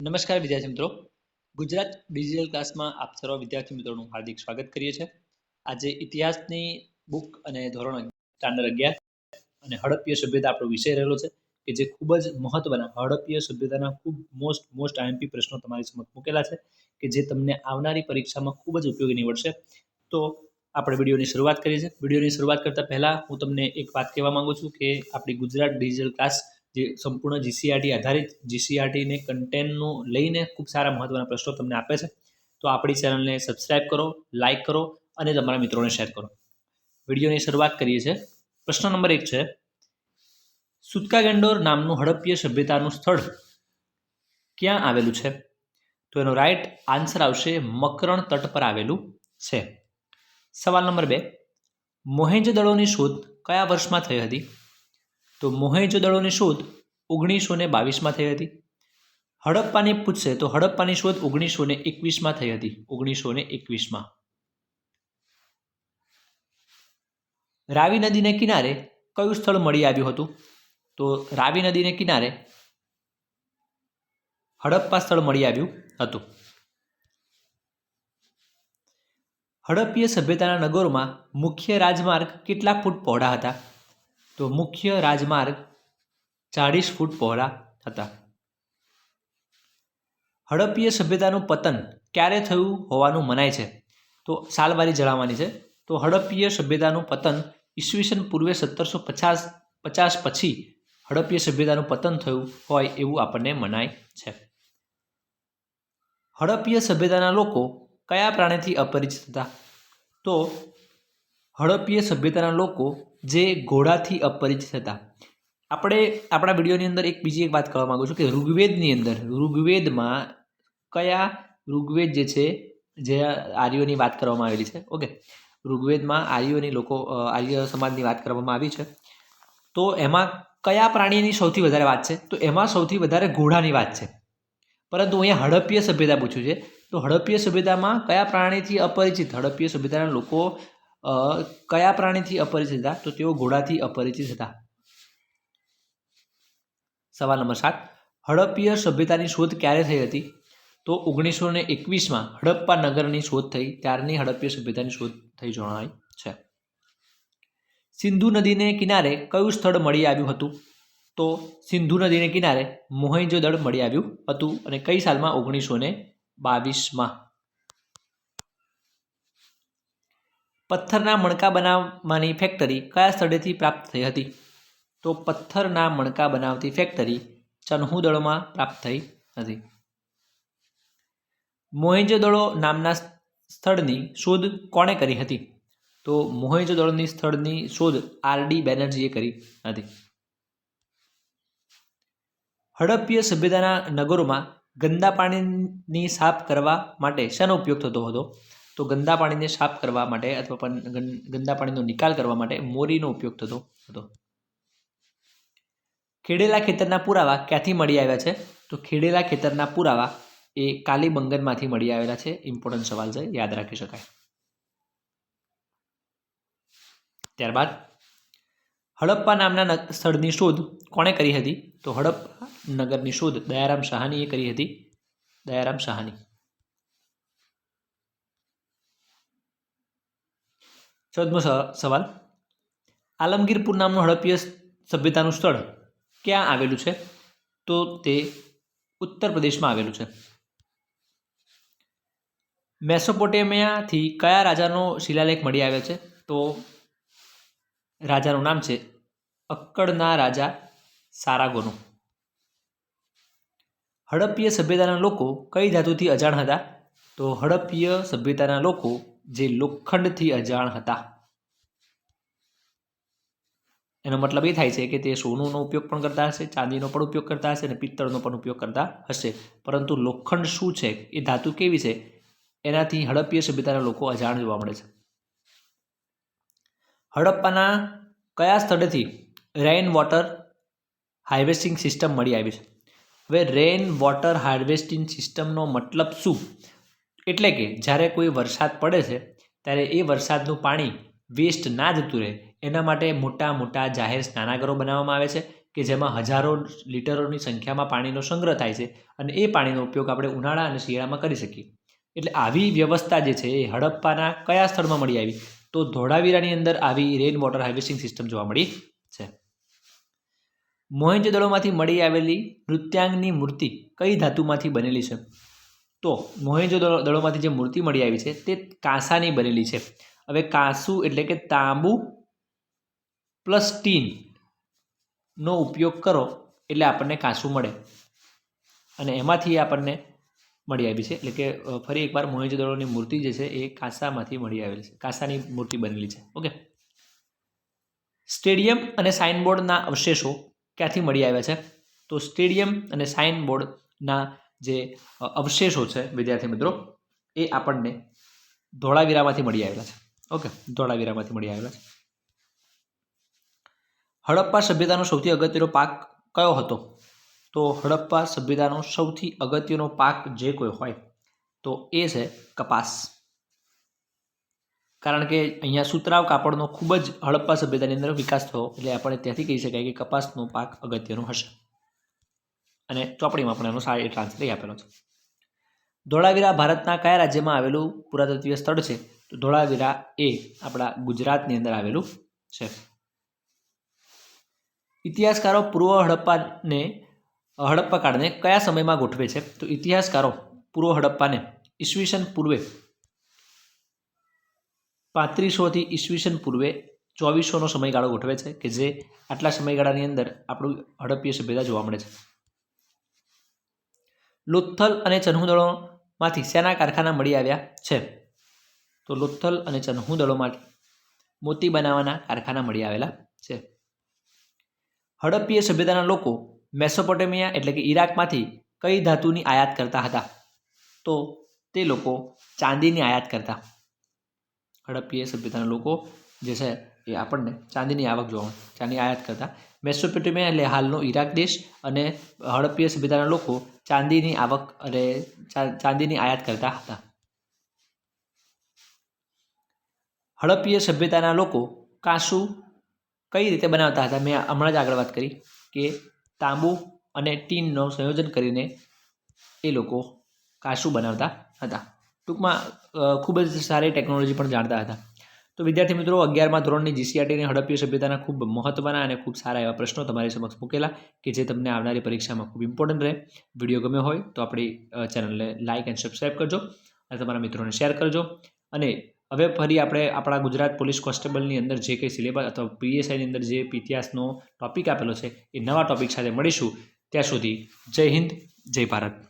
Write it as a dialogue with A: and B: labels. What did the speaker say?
A: નમસ્કાર વિદ્યાર્થી મિત્રો. ગુજરાત ડિજિટલ ક્લાસમાં આપ સર્વ વિદ્યાર્થી મિત્રોનું હાર્દિક સ્વાગત કરીએ છીએ. આજે ઇતિહાસની બુક અને ધોરણ સ્ટાન્ડર્ડ અગિયાર અને હડપ્પીય સભ્યતા આપણો વિષય રહેલો છે કે જે ખૂબ જ મહત્વના, હડપ્પીય સભ્યતાના ખૂબ મોસ્ટ મોસ્ટ આઈએમપી પ્રશ્નો તમારી સમક્ષ મૂકેલા છે કે જે તમને આવનારી પરીક્ષામાં ખૂબ જ ઉપયોગી નીવડશે. તો આપણે વિડીયોની શરૂઆત કરીએ છીએ. વિડીયોની શરૂઆત કરતાં પહેલાં હું તમને એક વાત કહેવા માગું છું કે આપણી ગુજરાત ડિજિટલ ક્લાસ જે સંપૂર્ણ જીસીઆરટી આધારિત જીસીઆરટીને કન્ટેન્ટનું લઈને ખૂબ સારા મહત્ત્વના પ્રશ્નો તમને આપે છે. તો આપણી ચેનલને સબસ્ક્રાઇબ કરો લાઇક કરો અને તમારા મિત્રોને શેર કરો. વિડીયોની શરૂઆત કરીએ છીએ. પ્રશ્ન નંબર એક છે, સુતકા ગંડોર નામનું હડપ્પીય સભ્યતાનું સ્થળ ક્યાં આવેલું છે? તો એનો રાઈટ આન્સર આવશે મકરણ તટ પર આવેલું છે. સવાલ નંબર બે મોહેંજ દળોની શોધ કયા વર્ષમાં થઈ હતી? તો મોહેંજો-દડોની શોધ ઓગણીસો ને બાવીસમાં થઈ હતી. હડપ્પાની પૂછશે તો હડપ્પાની શોધ ઓગણીસો ને એકવીસમાં થઈ હતી. ઓગણીસો ને એકવીસમાં. રાવી નદીને કિનારે કયું સ્થળ મળી આવ્યું હતું? તો રાવી નદીને કિનારે હડપ્પા સ્થળ મળી આવ્યું હતું. હડપ્પીય સભ્યતાના નગરોમાં મુખ્ય રાજમાર્ગ કેટલા ફૂટ પહોળા હતા? તો મુખ્ય રાજમાર્ગ ચાળીસ ફૂટ પહોળા હતા. હડપ્પીય સભ્યતાનું પતન ક્યારે થયું હોવાનું મનાય છે? તો સાલવારી જણાવવાની છે. તો હડપ્પીય સભ્યતાનું પતન ઈસવીસન પૂર્વે સત્તરસો પચાસ પચાસ પછી હડપ્પીય સભ્યતાનું પતન થયું હોય એવું આપણને મનાય છે. હડપ્પીય સભ્યતાના લોકો કયા પ્રાણીથી અપરિચિત હતા? તો હડપ્પીય સભ્યતાના લોકો જે ઘોડાથી અપરિચિત હતા. આપણે આપણા વિડીયોની અંદર એક બીજી એક વાત કરવા માગું છું કે ઋગ્વેદની અંદર, ઋગ્વેદમાં કયા ઋગ્વેદ જે છે, જે આર્યોની વાત કરવામાં આવેલી છે, ઓકે? ઋગ્વેદમાં આર્યોની લોકો આર્ય સમાજની વાત કરવામાં આવી છે. તો એમાં કયા પ્રાણીની સૌથી વધારે વાત છે? તો એમાં સૌથી વધારે ઘોડાની વાત છે. પરંતુ અહીંયા હડપ્પીય સભ્યતા પૂછ્યું છે. તો હડપ્પીય સભ્યતામાં કયા પ્રાણીથી અપરિચિત? હડપ્પીય સભ્યતાના લોકો કયા પ્રાણીથી અપરિચિત હતા? તો તેઓ ઘોડાથી અપરિચિત હતા. સવાલ નંબર સાત. હડપ્પીય સભ્યતાની શોધ ક્યારે થઈ હતી? તો ઓગણીસો ને એકવીસમાં હડપ્પા નગરની શોધ થઈ. ત્યારની હડપ્પીય સભ્યતાની શોધ થઈ જણાય છે. સિંધુ નદીને કિનારે કયું સ્થળ મળી આવ્યું હતું? તો સિંધુ નદીને કિનારે મોહેંજો દળ મળી આવ્યું હતું અને કઈ સાલમાં? ઓગણીસો ને બાવીસમાં. પથ્થરના મણકા બનાવવાની ફેક્ટરી કયા સ્થળેથી પ્રાપ્ત થઈ હતી? તો પથ્થરના મણકા બનાવતી ફેક્ટરી ચન્હુદળોમાં પ્રાપ્ત થઈ હતી. મોહેંજોદડો નામના સ્થળની શોધ કોણે કરી હતી? તો મોહેંજોદડોની સ્થળની શોધ આર ડી બેનર્જીએ કરી હતી. હડપ્પીય સભ્યતાના નગરોમાં ગંદા પાણીની સાફ કરવા માટે શેનો ઉપયોગ થતો હતો? તો ગંદા પાણીને સાફ કરવા માટે અથવા પણ ગંદા પાણીનો નિકાલ કરવા માટે મોરીનો ઉપયોગ થતો હતો. ખેડેલા ખેતરના પુરાવા ક્યાંથી મળી આવ્યા છે? તો ખેડેલા ખેતરના પુરાવા એ કાલીબંગનમાંથી મળી આવેલા છે. ઇમ્પોર્ટન્ટ સવાલ છે, યાદ રાખી શકાય. ત્યારબાદ, હડપ્પા નામના સ્થળની શોધ કોણે કરી હતી? તો હડપ્પા નગરની શોધ દયારામ શાહાનીએ કરી હતી. દયારામ શાહાની. ચૌદમો સવાલ. આલમગીરપુર નામનું હડપ્પીય સભ્યતાનું સ્થળ ક્યાં આવેલું છે? તો તે ઉત્તર પ્રદેશમાં આવેલું છે. મેસોપોટેમિયાથી કયા રાજાનો શિલાલેખ મળી આવ્યો છે? તો રાજાનું નામ છે અક્કડના રાજા સારાગોનું. હડપ્પીય સભ્યતાના લોકો કઈ ધાતુથી અજાણ હતા? તો હડપ્પીય સભ્યતાના લોકો જે લોખંડથી અજાણ હતા. એનો મતલબ એ થાય છે કે તે સોનુનો ઉપયોગ પણ કરતા હશે, ચાંદીનો પણ ઉપયોગ કરતા હશે અને પિત્તળનો પણ ઉપયોગ કરતા હશે. પરંતુ લોખંડ શું છે? એ ધાતુ કેવી છે? એનાથી હડપ્પીય સભ્યતાના લોકો અજાણ જોવા મળે છે. હડપ્પાના કયા સ્થળેથી રેઇન વોટર હાર્વેસ્ટિંગ સિસ્ટમ મળી આવી છે? હવે રેઇન વોટર હાર્વેસ્ટિંગ સિસ્ટમનો મતલબ શું? એટલે કે જ્યારે કોઈ વરસાદ પડે છે, ત્યારે એ વરસાદનું પાણી વેસ્ટ ના જતું રહે. એના માટે મોટા મોટા જાહેર સ્નાનાગરો બનાવવામાં આવે છે, કે જેમાં હજારો લીટરોની સંખ્યામાં પાણીનો સંગ્રહ થાય છે અને એ પાણીનો ઉપયોગ આપણે ઉનાળા અને શિયાળામાં કરી શકીએ. એટલે આવી વ્યવસ્થા જે છે એ હડપ્પાના કયા સ્થળમાં મળી આવી? તો ધોળાવીરાની અંદર આવી રેન વોટર હાર્વેસ્ટિંગ સિસ્ટમ જોવા મળી છે. મોહેંજો-દડોમાંથી મળી આવેલી નૃત્યાંગની મૂર્તિ કઈ ધાતુમાંથી બનેલી છે? તો મોહેજો દળોમાંથી જે મૂર્તિ મળી આવી છે, તે કાંસાની બનેલી છે. હવે કાંસુ એટલે કે તાંબુ પ્લસ ટીનનો ઉપયોગ કરો એટલે આપણને કાંસુ મળે. અને એમાંથી આપણને મળી આવી છે. એટલે કે ફરી એકવાર મોહેજો દળોની મૂર્તિ જે છે, એ કાંસામાંથી મળી આવેલી છે. કાંસાની મૂર્તિ બનેલી છે. ઓકે. સ્ટેડિયમ અને સાઇનબોર્ડના અવશેષો ક્યાંથી મળી આવ્યા છે? તો સ્ટેડિયમ અને સાઇનબોર્ડના જે અવશેષો છે, વિદ્યાર્થી મિત્રો, એ આપણને ધોળાવીરામાંથી મળી આવેલા છે. ઓકે, ધોળાવીરામાંથી મળી આવેલા છે. હડપ્પા સભ્યતાનો સૌથી અગત્યનો પાક કયો હતો? તો હડપ્પા સભ્યતાનો સૌથી અગત્યનો પાક જે કોઈ હોય, તો એ છે કપાસ. કારણ કે અહીંયા સુતરાવ કાપડનો ખૂબ જ હડપ્પા સભ્યતાની અંદર વિકાસ થયો, એટલે આપણે ત્યાંથી કહી શકાય કે કપાસનો પાક અગત્યનો હશે. અને ચોપડીમાં પણ એનો સારી લઈ આપેલો છે. ધોળાવીરા ભારતના કયા રાજ્યમાં આવેલું પુરાતત્વીય સ્થળ છે? તો ધોળાવીરા એ આપણા ગુજરાતની અંદર આવેલું છે. ઇતિહાસકારો પૂર્વ હડપ્પાને, હડપ્પા કાળને કયા સમયમાં ગોઠવે છે? તો ઇતિહાસકારો પૂર્વ હડપ્પાને ઈસવીસન પૂર્વે પાંત્રીસોથી ઈસવીસન પૂર્વે ચોવીસોનો સમયગાળો ગોઠવે છે કે જે આટલા સમયગાળાની અંદર આપણું હડપ્પીય સભ્યતા જોવા મળે છે. લોથલ અને ચન્હુદળોમાંથી સેના કારખાના મળી આવ્યા છે? તો લોથલ અને ચન્હુદળોમાંથી મોતી બનાવવાના કારખાના મળી આવેલા છે. હડપ્પીય સભ્યતાના લોકો મેસોપોટેમિયા એટલે કે ઈરાકમાંથી કઈ ધાતુની આયાત કરતા હતા? તો તે લોકો ચાંદીની આયાત કરતા. હડપ્પીય સભ્યતાના લોકો જે છે એ આપણને ચાંદીની આવક જોવા ચાંદી આયાત કરતા. મેસોપોટેમિયા એટલે હાલનો ઈરાક દેશ અને હડપ્પીય સભ્યતાના લોકો ચાંદીની આવક અને ચાંદીની આયાત કરતા હતા. હડપ્પીય સભ્યતાના લોકો કાંસુ કઈ રીતે બનાવતા હતા? મેં હમણાં જ આગળ વાત કરી કે તાંબુ અને ટીનનો સંયોજન કરીને એ લોકો કાંસુ બનાવતા હતા. ટૂંકમાં ખૂબ જ સારી ટેકનોલોજી પણ જાણતા હતા. તો વિદ્યાર્થી મિત્રો, અગિયારમાં ધોરણની જીસીઆરટીની હડપ્પીય સભ્યતાના ખૂબ મહત્ત્વના અને ખૂબ સારા એવા પ્રશ્નો તમારી સમક્ષ મૂકેલા કે જે તમને આવનારી પરીક્ષામાં ખૂબ ઇમ્પોર્ટન્ટ રહે. વીડિયો ગમ્યો હોય તો આપણી ચેનલને લાઇક એન્ડ સબસ્ક્રાઈબ કરજો અને તમારા મિત્રોને શેર કરજો. અને હવે ફરી આપણે આપણા ગુજરાત પોલીસ કોન્સ્ટેબલની અંદર જે કંઈ સિલેબસ અથવા પીએસઆઈની અંદર જે ઇતિહાસનો ટોપિક આપેલો છે, એ નવા ટોપિક સાથે મળીશું. ત્યાં સુધી જય હિન્દ, જય ભારત.